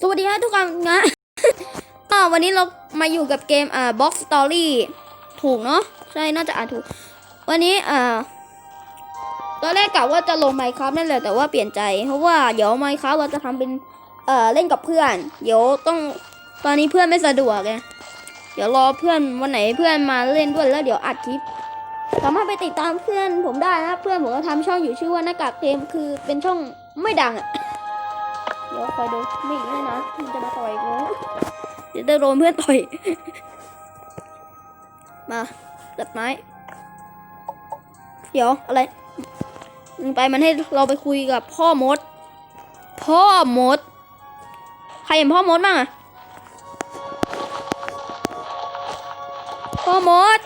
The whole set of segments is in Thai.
สวัสดีครับทุกคนนะก็วันนี้เรามาอยู่กับเกมอ่า Box Story ถูกเนาะใช่น่าจะอ่านถูก วันนี้อ่าตอนแรกกะว่าจะลง Minecraft นั่นแหละแต่ว่าเปลี่ยนใจ เพราะว่าเดี๋ยว Minecraft เราจะทำเป็นเอ่อเล่นกับเพื่อน เดี๋ยวต้องตอนนี้เพื่อนไม่สะดวกไงเดี๋ยวรอเพื่อนวันไหนเพื่อนมาเล่นด้วยแล้วเดี๋ยวอัดคลิปสามารถไปติดตามเพื่อนผมได้นะเพื่อนผมก็ทำช่องอยู่ชื่อว่าหน้ากากเกมคือเป็นช่องไม่ดังอะ เดี๋ยวคอยดูไม่อีกเลยนะ มันจะมาต่อยกูเดี๋ยวจะโดนเพื่อนต่อย มาตัดไม้ เดี๋ยวอะไรมึงไปมันให้เราไปคุยกับพ่อมด พ่อมด ใครเห็นพ่อมดบ้างอะพ่อมด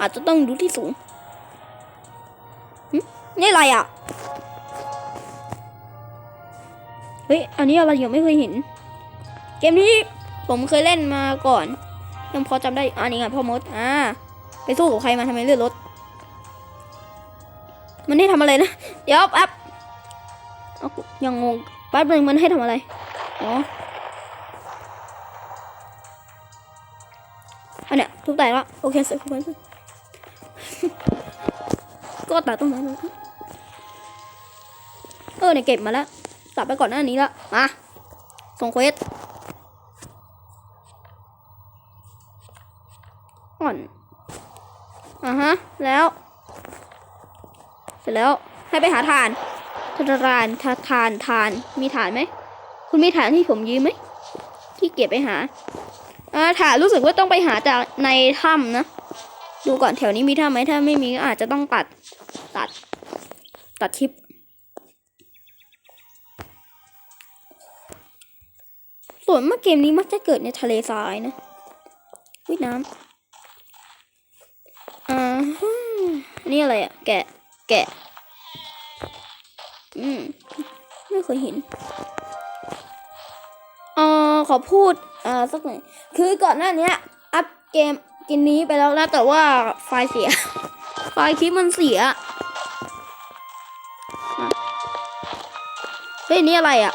อาจจะต้องดูที่สูงนี่อะไรอะ เฮ้ย อันนี้อะไรยังไม่เคยเห็น เกมนี้ผมเคยเล่นมาก่อน ยังพอจำได้ อันนี้ไงพ่อมด อ่า ไปสู้กับใครมาทำไมเลือดรถมันให้ทำอะไรนะ เดี๋ยวแป๊บเอายังงงแป๊บนึงมันให้ทำอะไร อ๋อ อันเนี้ยทุบแตกแล้วโอเคเสร็จก็ตัดต้นไม้มาแล้วเออเนี่ยเก็บมาแล้ว ตัดไปก่อนหน้านี้แล้วมาส่งเควสอ่อนอะฮะ แล้ว เสร็จแล้วให้ไปหาทานทานทานทานทานทานมีฐานไหม คุณมีฐานที่ผมยืมไหมที่เก็บไปหาอ่าฐานรู้สึกว่าต้องไปหาจากในถ้ำนะ ดูก่อนแถวนี้มีถ้ำไหมถ้าไม่มีก็อาจจะต้องตัด ตัด ตัดคลิป นเมื่อเกมนี้มักจะเกิดในทะเลทรายนะวิน้ำอ่าฮึนี่อะไรอะแกะ แกะ อืม ไม่เคยเห็นเอ่อขอพูดอ่าสักหน่อย คือก่อนหน้านี้อัพเกมเกินนี้ไปแล้วนะแต่ว่าไฟล์เสีย ไฟล์คลิปมันเสีย เฮ้ยนนี่อะไรอะ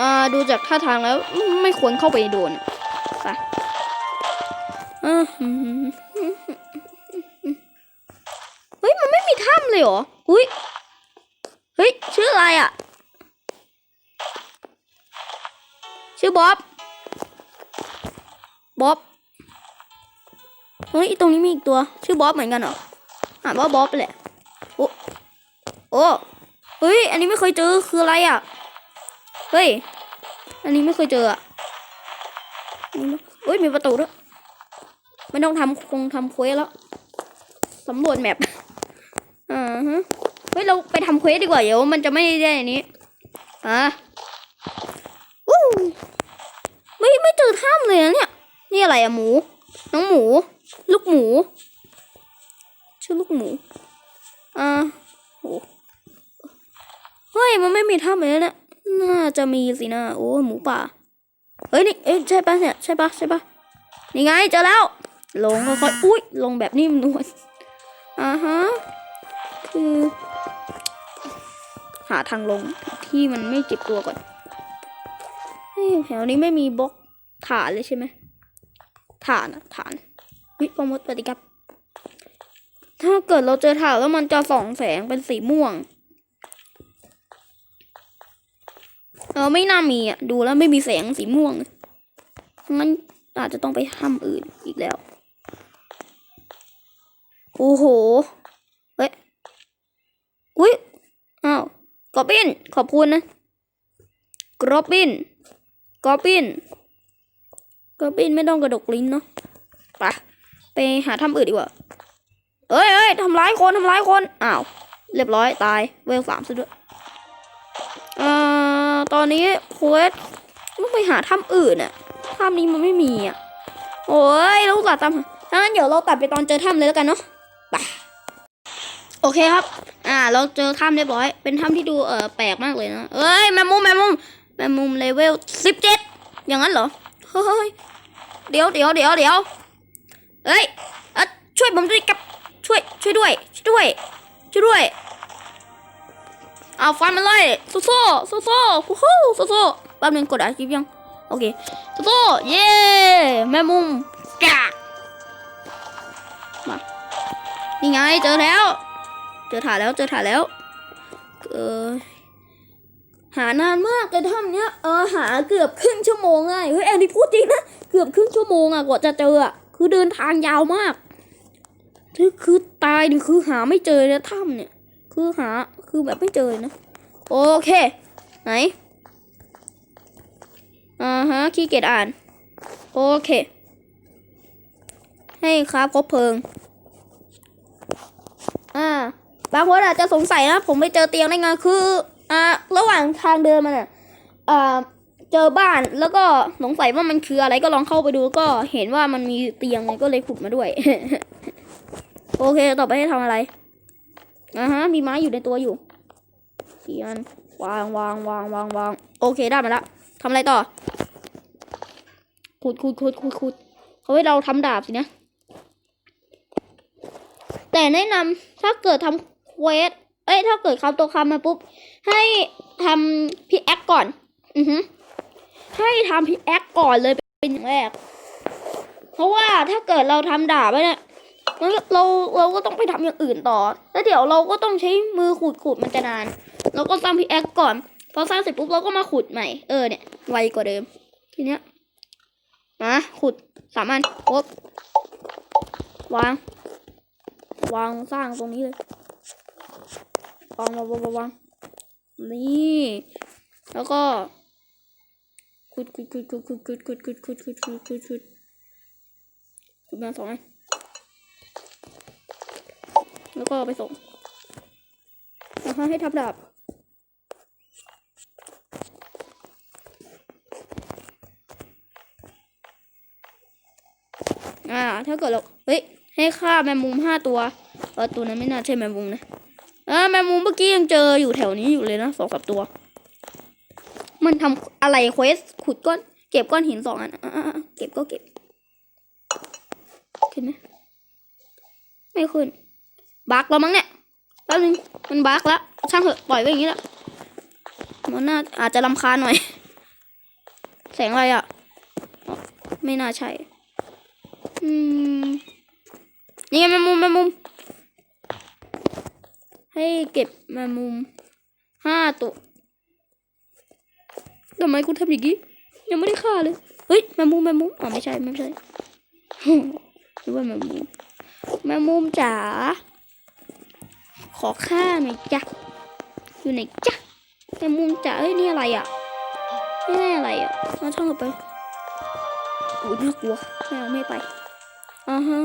อ่าดูจากท่าทางแล้วไม่ควรเข้าไปโดนไปอ่าหืมเฮ้ยมันไม่มีถ้ำเลยเหรออุ้ยเฮ้ยชื่ออะไรอะ ชื่อบ๊อบบ๊อบเฮ้ยตรงนี้มีอีกตัว ชื่อบ๊อบเหมือนกันเหรออ่านว่าบ๊อบแหละโอ้โอ้เฮ้ยอันนี้ไม่เคยเจอคืออะไรอะ เฮ้ย อันนี้ไม่เคยเจออะเฮ้ยมีประตูด้วยไม่ต้องทำคงทำเควสแล้วสำรวจแมปอ่าฮะเฮ้ยเราไปทำเควสดีกว่าเดี๋ยวมันจะไม่ได้อันนี้อะอู้ไม่ไม่เจอถ้ำเลยนะเนี่ยนี่อะไรอะหมู น้องหมู ลูกหมู ชื่อลูกหมูอ่าโหเฮ้ยมันไม่มีถ้ำเลยนะเนี่ย น่าจะมีสินะโอ้หมูป่าเฮ้ยนี่เอ้ยใช่ปะเนี่ยใช่ปะใช่ปะนี่ไงเจอแล้ว ลงค่อยๆอุ้ยลงแบบนิ่มนวลอ่าฮะคือหาทางลงที่มันไม่เจ็บตัวก่อนเฮ้ยแถวนี้ไม่มีบล็อกฐานเลยใช่ไหมฐานอะฐานวิปมดปฏิกับ ถ้าเกิดเราเจอฐานแล้วมันจะส่องแสงเป็นสีม่วง ออไม่น่ามีอะดูแล้วไม่มีแสงสีม่วงงั้นอาจจะต้องไปถ้ำอื่นอีกแล้ว โอ้โห เฮ้ย อุ้ย อ้าวกอบบิน ขอบคุณนะกรอบบินกรอบบินกรอบบินไม่ต้องกระดกลิ้นเนาะไปไปหาถ้ำอื่นดีกว่าเอ้ยเอ้ยทำร้ายคน ทำร้ายคน อ้าว เรียบร้อย ตาย เวลสามซะด้วย ตอนนี้โค้ดต้องไปหาถ้ำอื่นอะถ้ำนี้มันไม่มีอะโอ้ยเราตัดตามถ้างั้นเดี๋ยวเราตัดไปตอนเจอถ้ำเลยแล้วกันเนาะไปโอเคครับ อ่า เราเจอถ้ำเรียบร้อย เป็นถ้ำที่ดูเออแปลกมากเลยนะเอ้ยแมมมุมแมมมุมแมมมุมเลเวลสิบเจ็ดอย่างนั้นเหรอเฮ้ยเดี๋ยวเดี๋ยวเดี๋ยวเดี๋ยวเอ้ยเอะช่วยผมด้วยกับช่วยช่วยด้วย ช่วยด้วยช่วยด้วย เอาฟันมันเลยโซโซ่โซโซ่ฮู้ฮู้โซโซ่แป๊บนึงกดอัดคลิปยังโอเคโซโซ่เย้แม่มุมกะมานี่ไงเจอแล้ว เจอถ่านแล้วเจอถ่านแล้วเออหานานมากแต่ถ้ำเนี้ยเออหาเกือบครึ่งชั่วโมงไงเฮ้ยแอนนี่พูดจริงนะเกือบครึ่งชั่วโมงอะกว่าจะเจออะคือเดินทางยาวมากคือคือตายนี่คือหาไม่เจอนถ้ำเนี่ย คือหาคือแบบไม่เจอเลยนะ โอเค ไหน อ่าฮะขี้เกียจอ่าน โอเค ให้ครับครบเพลิง อ่า บางคนอาจจะสงสัยนะ ผมไปเจอเตียงได้ไงคือ อ่า ระหว่างทางเดินมันอะอ่าเจอบ้านแล้วก็สงสัยว่ามันคืออะไรก็ลองเข้าไปดูก็เห็นว่ามันมีเตียงไงก็เลยขุดมาด้วย โอเค ต่อไปให้ทำอะไร อ่าฮะ มีไม้อยู่ในตัวอยู่เขียนวางวางวางวางวางโอเคได้มาละทำอะไรต่อขุดขุดขุดขุดขุดเขาให้เราทำดาบสินะ แต่แนะนำถ้าเกิดทำเควสเอ้ยถ้าเกิดคำตัวคำมาปุ๊บ ให้ทำพิแอคก่อน อือฮึให้ทำพิแอคก่อนเลยเป็นอย่างแรก เพราะว่าถ้าเกิดเราทำดาบไว้เนี่ย เราเราก็ต้องไปทำอย่างอื่นต่อ แล้วเดี๋ยวเราก็ต้องใช้มือขุดขุดมันจะนาน เราก็สร้างพิแอคก่อน พอสร้างเสร็จปุ๊บเราก็มาขุดใหม่ เออเนี่ยไวกว่าเดิม ทีเนี้ย มาขุดสามอันครบวาง วางสร้างตรงนี้เลยวางวางวางวางนี่ แล้วก็ขุดขุดขุดขุดขุดขุดขุดขุดขุดขุดขุดขุดขุดขุดมาสองอัน แล้วก็ไปส่งนะคะให้ทับดาบอ่าถ้าเกิดเราเฮ้ยให้ฆ่าแมงมุมห้าตัวเออตัวนั้นไม่น่าใช่แมงมุมนะเออแมงมุมเมื่อกี้ยังเจออยู่แถวนี้อยู่เลยนะสองสามตัว มันทำอะไรเควสขุดก้อนเก็บก้อนหินสองอันอะอะอะเก็บก็เก็บขึ้นไหมไม่ขึ้น บักแล้วมั้งเนี่ยแป๊บนึงมันบักแล้วช่างเถอะปล่อยไว้อย่างนี้แหละมันน่าอาจจะลำคาญหน่อย แสงอะไรอะ ไม่น่าใช่ อืม นี่ไงแมมุมแมมุม ให้เก็บแมมุมห้าตัวทำไมกูทำอย่างนี้ ยังไม่ได้ฆ่าเลย เฮ้ยแมมุมแมมุมอ๋อไม่ใช่ไม่ใช่หรือว่าแมมุมแมมุมจ๋า อฆ่าหน่อยจ้ะอยู่ไหนจ้ะแมงมุมจ๋าเอ้ยนี่อะไรอะนี่อะไรอะมาช่างเอาไปอู้น่ากลัวไม่เอาไม่ไปอ่าฮะ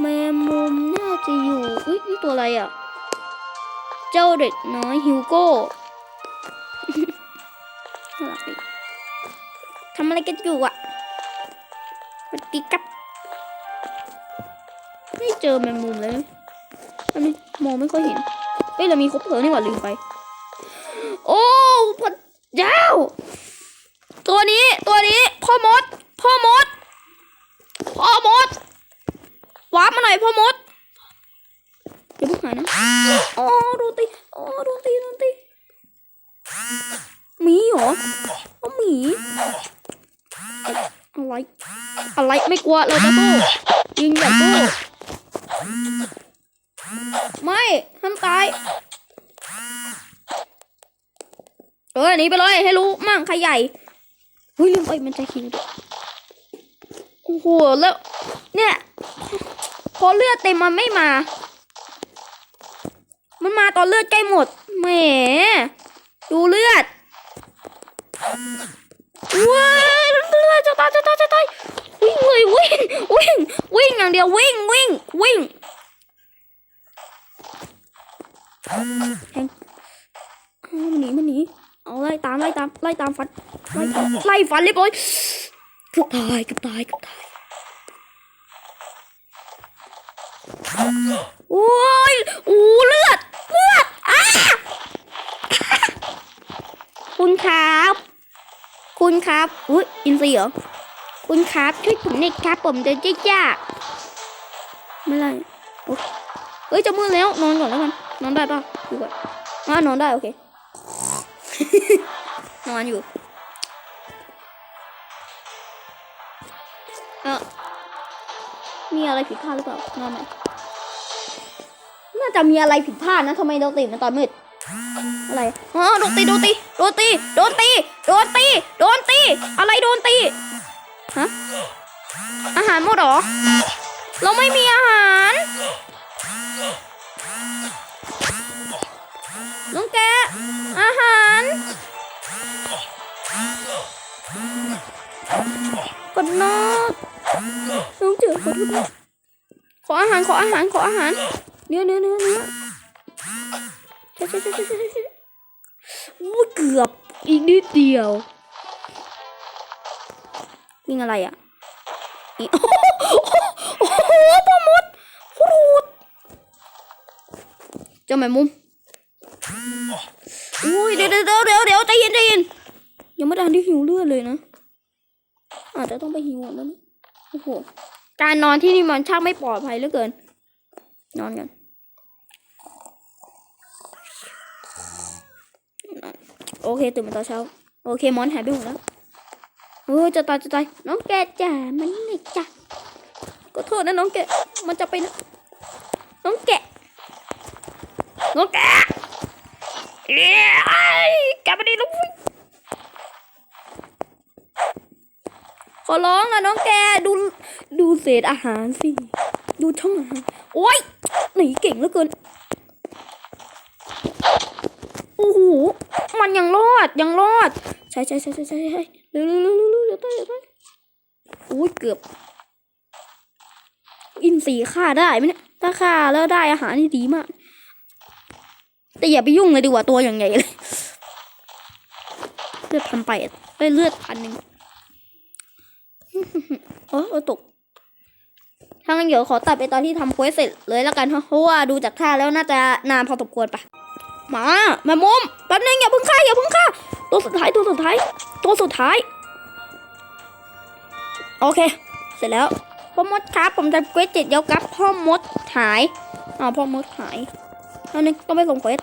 แมงมุมน่าจะอยู่อุ้ยนี่ตัวอะไรอะ เจ้าเด็กน้อยฮิวโก้ทำอะไรกันอยู่อะสวัสดีครับ ไม่เจอแมงมุมเลย มองไม่ค่อยเห็นเฮ้ยเรามีครบเพลิงนี่หว่าลืมไป โอ้พระเจ้า ตัวนี้ตัวนี้พ่อมด พ่อมด พ่อมดวาร์ปมาหน่อยพ่อมดอย่าเพิ่งหายนะอ๋อโดนตีอ๋อโดนตีโดนตีหมีเหรออ๋อหมีอะไรอะไรไม่กลัวเราจะสู้ยิงอย่าสู้ ไม่ห้ามตาย เออหนีไปเลยให้รู้มั่งใครใหญ่เฮ้ยลืมไปมันจะคิวโอ้โหแล้ว เนี่ยพอเลือดเต็มมันไม่มา มันมาตอนเลือดใกล้หมด แหม ดูเลือดว้ายเลือดจะตายจะตายจะตายวิ่งเลยวิ่งวิ่งวิ่งอย่างเดียววิ่งวิ่งวิ่ง แทงเอามันหนีมันหนีเอาไล่ตามไล่ตามไล่ตามฟันไล่ตามไล่ฟันเรียบร้อยเกือบตายเกือบตายเกือบตายโอ้ยโอ้เลือดเลือดอ้าคุณครับ คุณครับอุ้ยอินซีเหรอคุณครับช่วยผมหน่อยครับผมจะจ้าจ้าไม่ไรโอ้เฮ้ยจะมืดแล้วนอนก่อนแล้วกัน นอนได้ป่ะดูก่อนอ่านอนได้โอเคนอนอยู่เออมีอะไรผิดพลาดหรือเปล่านอนไหมน่าจะมีอะไรผิดพลาดนะทำไมเราตื่นมาตอนมืดอะไรอ๋อโดนตีโดนตีโดนตีโดนตีโดนตีโดนตี อะไรโดนตีฮะอาหารหมดเหรอ เราไม่มีอาหาร น้องแกะอาหาร กดนอกน้องเจอขอขออาหารขออาหารขออาหารเนื้อเนื้อเนื้อเนื้อใช่ใช่ใช่ใช่ใช่ใช่อู้เกือบอีกนิดเดียว วิ่งอะไรอะนี่โอ้โหโอ้โหพ่อมดพูดเจ้าแมงมุม อุ้ยเดี๋ยวเดี๋ยวเดี๋ยวเดี๋ยวใจเย็นใจเย็นยังไม่ทันได้หิวเลือดเลยนะอาจจะต้องไปหิวแล้วนะโอ้โหการนอนที่นี่มันช่างไม่ปลอดภัยเหลือเกิน นอนกันโอเคตื่นมาตอนเช้า โอเคมอนหายไปหมดแล้วเออจะตายจะตายน้องแกะจ๋ามันนี่จ้ะก็โทษนะน้องแกะมันจะไปนะน้องแกะน้องแกะ เอ้ยกลับมาดิลูกขอร้องอะน้องแกดูดูเศษอาหารสิ ดูช่องอาหารโอ้ยหนีเก่งเหลือเกินโอ้โหมันยังรอดยังรอดใช่ใช่ใช่ใช่ใช่เรื่เร็วเร็วเร็วเร็วเร็วเร็วโอ้ยเกือบ อินสีฆ่าได้ไหมเนี่ยถ้าฆ่าแล้วได้อาหารนี่ดีมาก แต่อย่าไปยุ่งเลยดีกว่าตัวอย่างใหญ่เลยเลือดพันไปดได้เลือดพันหนึ่งเออเอตกถ้างั้นเดี๋ยวขอตัดไปตอนที่ทำเควสเสร็จเลยแล้วกันเพราะว่าดูจากท่าแล้วน่าจะนานพอสมควรปะมาแม่มุมแป๊บนึงอย่าพิ่งฆ่าอย่าพิ่งฆ่าตัวสุดท้ายตัวสุดท้ายตัวสุดท้าย โอเค เสร็จแล้วพ่อมดครับ ผมทำเควสเสร็จแล้วครับพ่อมดหายอ้าวพ่อมดหาย อันนี้ต้องไปส่งเควส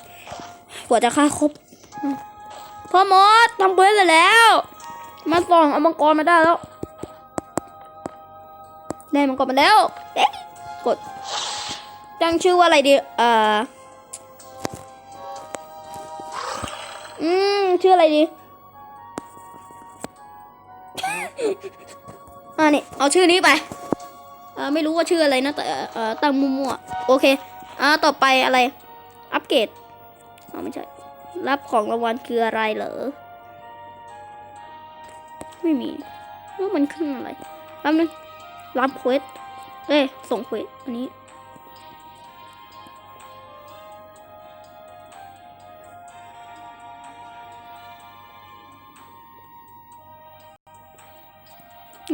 กว่าจะฆ่าครบพ่อมดทำเควสเสร็จแล้ว มาส่องเอามังกรมาได้แล้ว ได้มังกรมาแล้วเอ๊ะกดตั้งชื่อว่าอะไรดีเอ่ออืมชื่ออะไรดีอ่านี่เอาชื่อนี้ไปเออไม่รู้ว่าชื่ออะไรนะแต่เออตั้งมั่วๆโอเคอ่าต่อไปอะไร อัปเกรดอ๋อไม่ใช่ รับของรางวัลคืออะไรเหรอ ไม่มีว่ามันขึ้นอะไรแป๊บนึงรับเควสเอ้ยส่งเควสอันนี้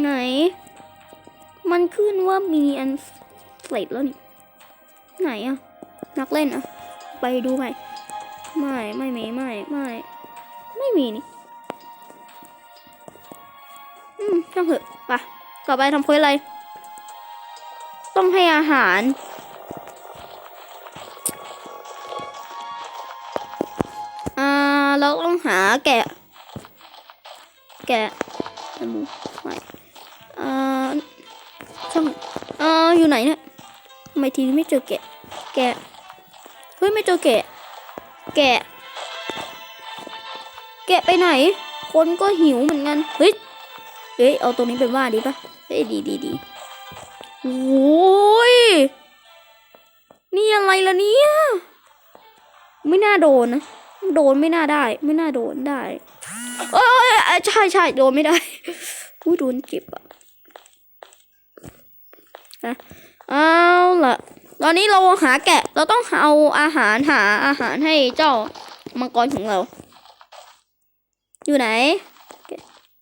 ไหน มันขึ้นว่ามีอันเสร็จแล้วนี่ ไหนอะนักเล่นอะ ไปดูไหมไม่ไม่มีไม่ไม่ไม่มีนี่อืมช่างเถอะไปะต่อไปทำเควสอะไร ต้องให้อาหารอ่าเราต้องหาแกะแกะ แกะหมูไม่อ่าช่างอ่าอยู่ไหนเนี่ยทำไมทีนี้ไม่เจอแกะ แกะ ฮ้ยไม่เจอแกะ แกะ แกะไปไหน คนก็หิวเหมือนกัน เฮ้ย เฮ้ยเอาตรงนี้เป็นว่าดีปะเฮ้ยดีดีดีโอ้ย นี่อะไรล่ะเนี่ย ไม่น่าโดนนะ โดนไม่น่าได้ ไม่น่าโดนได้เอ้ยใช่ใช่โดนไม่ได้อุ้ยโดนเจ็บอะนะเอาล่ะ ตอนนี้เราหาแกะ เราต้องเอาอาหารหาอาหารให้เจ้ามังกรของเรา อยู่ไหน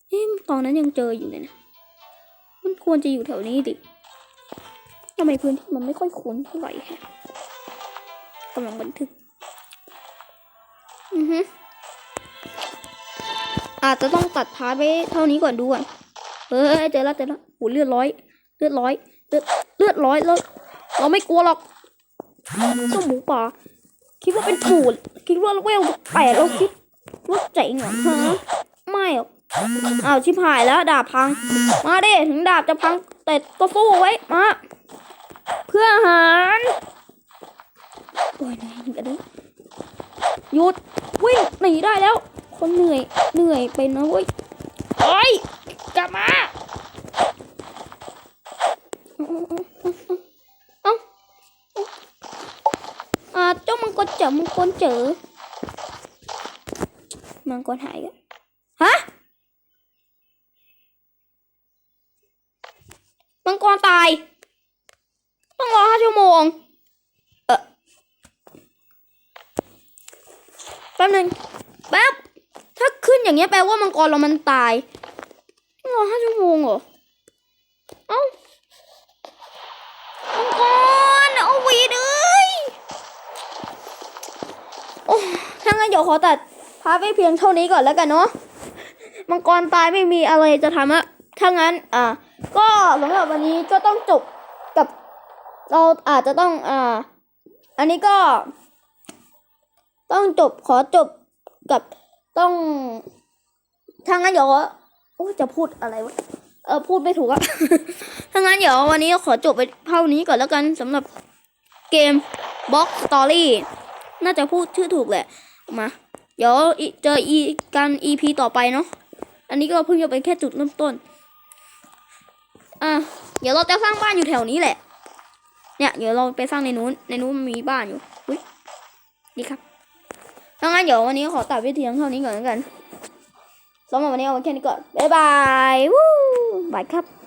เอ๊ตอนนั้นยังเจออยู่เลยนะ มันควรจะอยู่แถวนี้ดิทำไมพื้นที่มันไม่ค่อยคุ้นเท่าไหร่แฮะกำลังบันทึก อือฮึอาจจะต้องตัดพาร์ทไว้เท่านี้ก่อนดูก่อนเฮ้ยเจอแล้วเจอแล้วโหเลือดร้อย เลือดร้อย เลือดเลือดร้อยแล้ว เราไม่กลัวหรอกเจ้าหมูป่าคิดว่าเป็นปูดคิดว่าเวลแปดเราคิดว่าเจ๋งเหรอฮะไม่หรอกอ้าชิบหายแล้วดาบพัง มาด้ถึงดาบจะพัง แต่ก็สู้ไว้มาเพื่ออาหารโอ้ยเหนื่อยกันเลยหยุดวิ่งหนีได้แล้ว คนเหนื่อยเหนื่อยไปนะเว้ยโอ้ยกลับมา มังกรเจอมังกรหายกันฮะมังกรตาย ต้องรอห้าชั่วโมง เออแป๊บหนึงแป๊บถ้าขึ้นอย่างเงี้ยแปลว่ามังกรเรามันตายต้องรอห้าชั่วโมงเหรอเอ้ามังกรเอาวีดเอ้ยโอ้ถ้า งั้นเดี๋ยวขอตัดพาไปเพียงเท่านี้ก่อนแล้วกันเนาะมังกรตายไม่มีอะไรจะทำอะถ้างั้น อ่า ก็สำหรับวันนี้ก็ต้องจบกับ เราอาจจะต้อง อ่า อันนี้ก็ ต้องจบขอจบกับต้องถ้างั้นเดี๋ยวโอ้ยจะพูดอะไรวะเออพูดไม่ถูกอะถ้างั้นเดี๋ยววันนี้ขอจบไปเท่านี้ก่อนแล้วกันสำหรับเกม Box Story น่าจะพูดชื่อถูกแหละ มา เดี๋ยวเจออีกัน EP ต่อไปเนาะ อันนี้ก็เพิ่งจะเป็นแค่จุดเริ่มต้น อะ เดี๋ยวเราจะสร้างบ้านอยู่แถวนี้แหละ เนี่ย เดี๋ยวเราไปสร้างในนู้น ในนู้นมันมีบ้านอยู่ อุ้ยดีครับถ้างั้นเดี๋ยววันนี้ขอตัดวิธีเท่านี้ก่อนแล้วกันสำหรับวันนี้เอาไว้แค่นี้ก่อน บ๊ายบาย วู้บายครับ